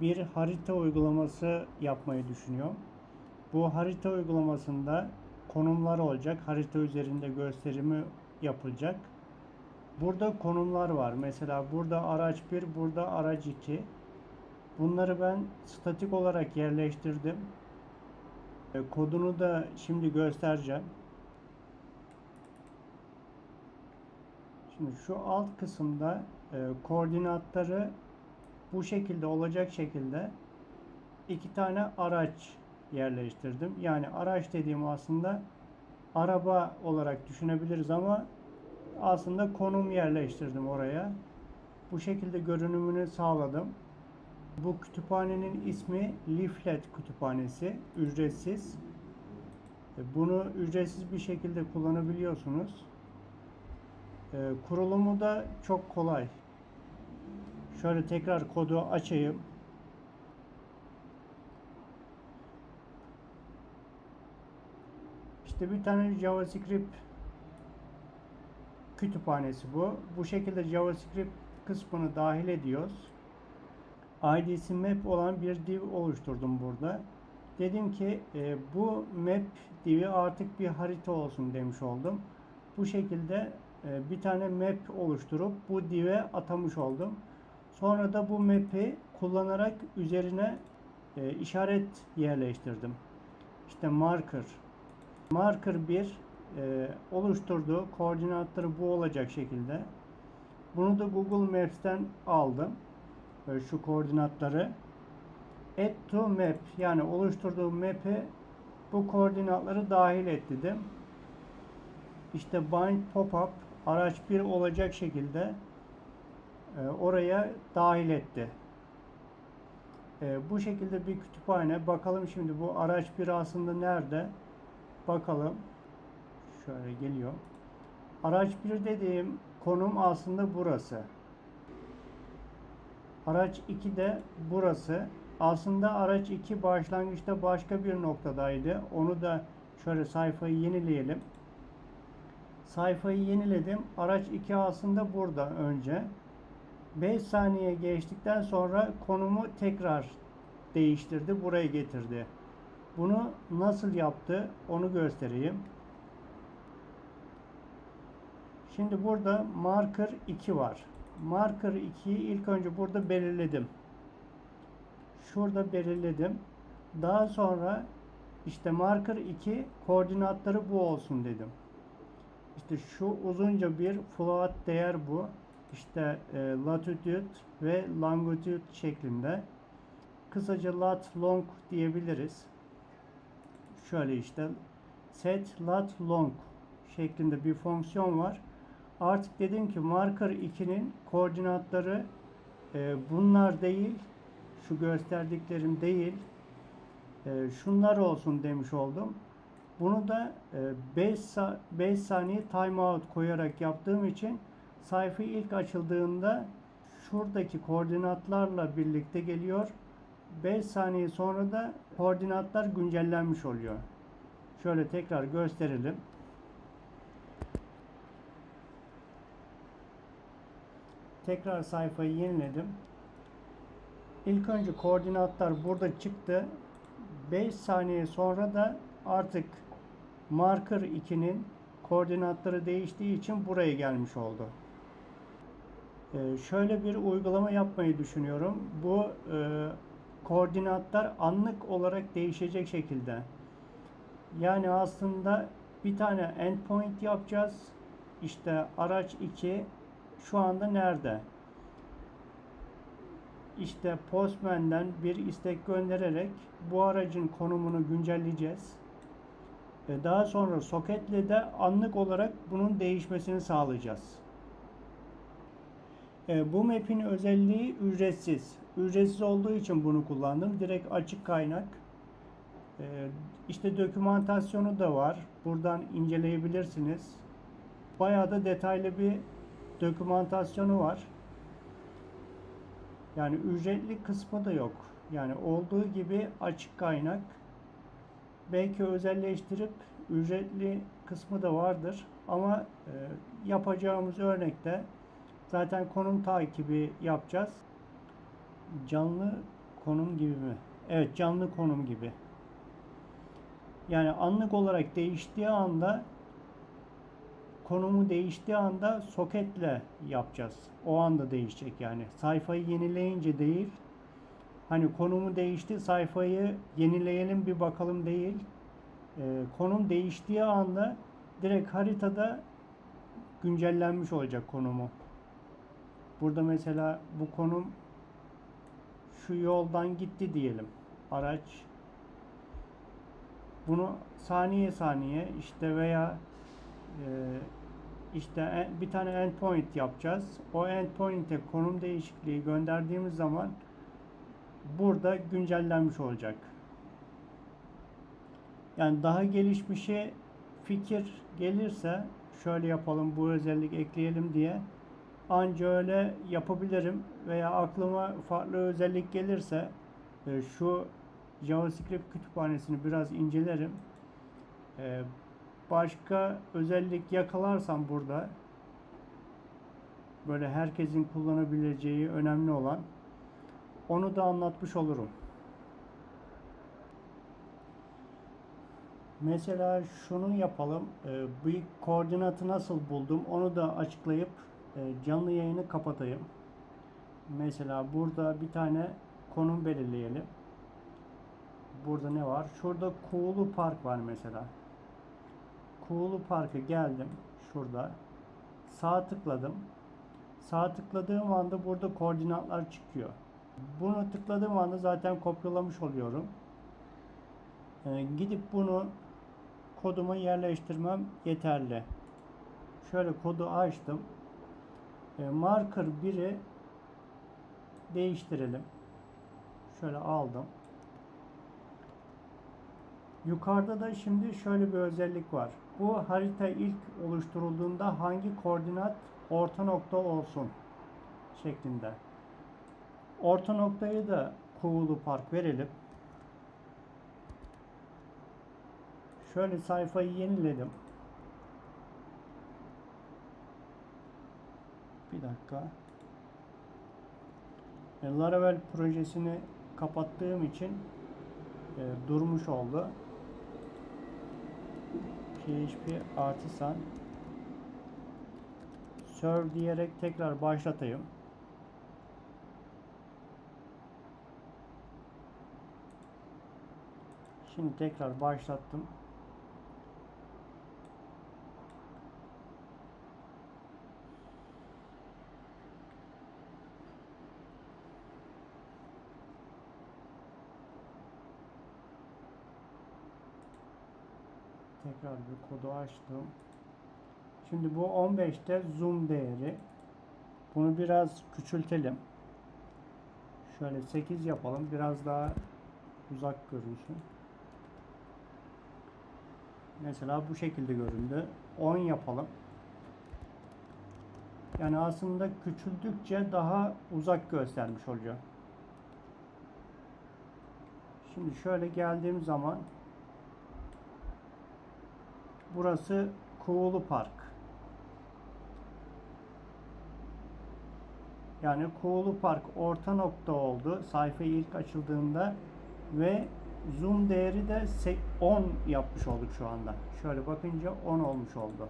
bir harita uygulaması yapmayı düşünüyorum. Bu harita uygulamasında konumlar olacak. Harita üzerinde gösterimi yapılacak. Burada konumlar var. Mesela burada araç 1, burada araç 2. Bunları ben statik olarak yerleştirdim. E, Kodunu da şimdi göstereceğim. Şimdi şu alt kısımda e, koordinatları bu şekilde olacak şekilde iki tane araç yerleştirdim. Yani araç dediğim aslında araba olarak düşünebiliriz ama aslında konum yerleştirdim oraya. Bu şekilde görünümünü sağladım. Bu kütüphanenin ismi Leaflet Kütüphanesi. Ücretsiz. E, Bunu ücretsiz bir şekilde kullanabiliyorsunuz. E, Kurulumu da çok kolay. Şöyle tekrar kodu açayım. İşte bir tane JavaScript kütüphanesi bu. Bu şekilde JavaScript kısmını dahil ediyoruz. ID'si map olan bir div oluşturdum burada. Dedim ki e, bu map divi artık bir harita olsun demiş oldum. Bu şekilde e, bir tane map oluşturup bu div'e atamış oldum. Sonra da bu map'i kullanarak üzerine e, işaret yerleştirdim. İşte marker. Marker 1 e, oluşturduğu koordinatları bu olacak şekilde. Bunu da Google Maps'ten aldım. Böyle şu koordinatları. Add to map yani oluşturduğum map'e bu koordinatları dahil et dedim. İşte bind pop-up araç 1 olacak şekilde oraya dahil etti. E, bu şekilde bir kütüphane. Bakalım şimdi bu araç 1 aslında nerede? Bakalım. Şöyle geliyor. Araç 1 dediğim konum aslında burası. Araç 2 de burası. Aslında araç 2 başlangıçta başka bir noktadaydı. Onu da şöyle sayfayı yenileyelim. Sayfayı yeniledim. Araç 2 aslında burada önce. 5 saniye geçtikten sonra konumu tekrar değiştirdi. Buraya getirdi. Bunu nasıl yaptı onu göstereyim. Şimdi burada marker 2 var. Marker 2'yi ilk önce burada belirledim. Şurada belirledim. Daha sonra işte marker 2 koordinatları bu olsun dedim. İşte şu uzunca bir float değer bu. İşte e, latitude ve longitude şeklinde. Kısaca lat long diyebiliriz. Şöyle işte set lat long şeklinde bir fonksiyon var. Artık dedim ki marker 2'nin koordinatları e, bunlar değil, şu gösterdiklerim değil, e, şunlar olsun demiş oldum. Bunu da 5 sa 5 saniye timeout koyarak yaptığım için sayfa ilk açıldığında şuradaki koordinatlarla birlikte geliyor. 5 saniye sonra da koordinatlar güncellenmiş oluyor. Şöyle tekrar gösterelim. Tekrar sayfayı yeniledim. İlk önce koordinatlar burada çıktı. 5 saniye sonra da artık marker 2'nin koordinatları değiştiği için buraya gelmiş oldu. Ee, şöyle bir uygulama yapmayı düşünüyorum. Bu e, koordinatlar anlık olarak değişecek şekilde. Yani aslında bir tane endpoint yapacağız. İşte araç 2 şu anda nerede? İşte Postman'den bir istek göndererek bu aracın konumunu güncelleyeceğiz. Ve daha sonra soketle de anlık olarak bunun değişmesini sağlayacağız. E, bu map'in özelliği ücretsiz. Ücretsiz olduğu için bunu kullandım. Direkt açık kaynak. E, işte dokümantasyonu da var. Buradan inceleyebilirsiniz. Bayağı da detaylı bir dokümantasyonu var. Yani ücretli kısmı da yok. Yani olduğu gibi açık kaynak. Belki özelleştirip ücretli kısmı da vardır. Ama e, yapacağımız örnekte zaten konum takibi yapacağız. Canlı konum gibi mi? Evet canlı konum gibi. Yani anlık olarak değiştiği anda konumu değiştiği anda soketle yapacağız. O anda değişecek yani. Sayfayı yenileyince değil. Hani konumu değişti sayfayı yenileyelim bir bakalım değil. Ee, konum değiştiği anda direkt haritada güncellenmiş olacak konumu. Burada mesela bu konum şu yoldan gitti diyelim. Araç bunu saniye saniye işte veya e, işte bir tane endpoint yapacağız. O endpoint'e konum değişikliği gönderdiğimiz zaman burada güncellenmiş olacak. Yani daha gelişmişe fikir gelirse şöyle yapalım bu özellik ekleyelim diye anca öyle yapabilirim veya aklıma farklı özellik gelirse e, şu JavaScript kütüphanesini biraz incelerim. E, başka özellik yakalarsam burada böyle herkesin kullanabileceği önemli olan onu da anlatmış olurum. Mesela şunu yapalım. E, bu koordinatı nasıl buldum onu da açıklayıp canlı yayını kapatayım. Mesela burada bir tane konum belirleyelim. Burada ne var? Şurada Kuğulu Park var mesela. Kuğulu Park'a geldim. Şurada. Sağ tıkladım. Sağ tıkladığım anda burada koordinatlar çıkıyor. Bunu tıkladığım anda zaten kopyalamış oluyorum. Ee, gidip bunu koduma yerleştirmem yeterli. Şöyle kodu açtım. Ee, marker 1'i değiştirelim. Şöyle aldım. Yukarıda da şimdi şöyle bir özellik var. Bu harita ilk oluşturulduğunda hangi koordinat orta nokta olsun şeklinde. Orta noktayı da Kuğulu Park verelim. Şöyle sayfayı yeniledim. Bir dakika. E, Laravel projesini kapattığım için e, durmuş oldu. PHP artisan serve diyerek tekrar başlatayım. Şimdi tekrar başlattım. Tekrar bir kodu açtım. Şimdi bu 15'te zoom değeri. Bunu biraz küçültelim. Şöyle 8 yapalım. Biraz daha uzak görünsün. Mesela bu şekilde göründü. 10 yapalım. Yani aslında küçüldükçe daha uzak göstermiş oluyor. Şimdi şöyle geldiğim zaman burası Kuğulu Park. Yani Kuğulu Park orta nokta oldu sayfa ilk açıldığında ve zoom değeri de se- 10 yapmış olduk şu anda. Şöyle bakınca 10 olmuş oldu.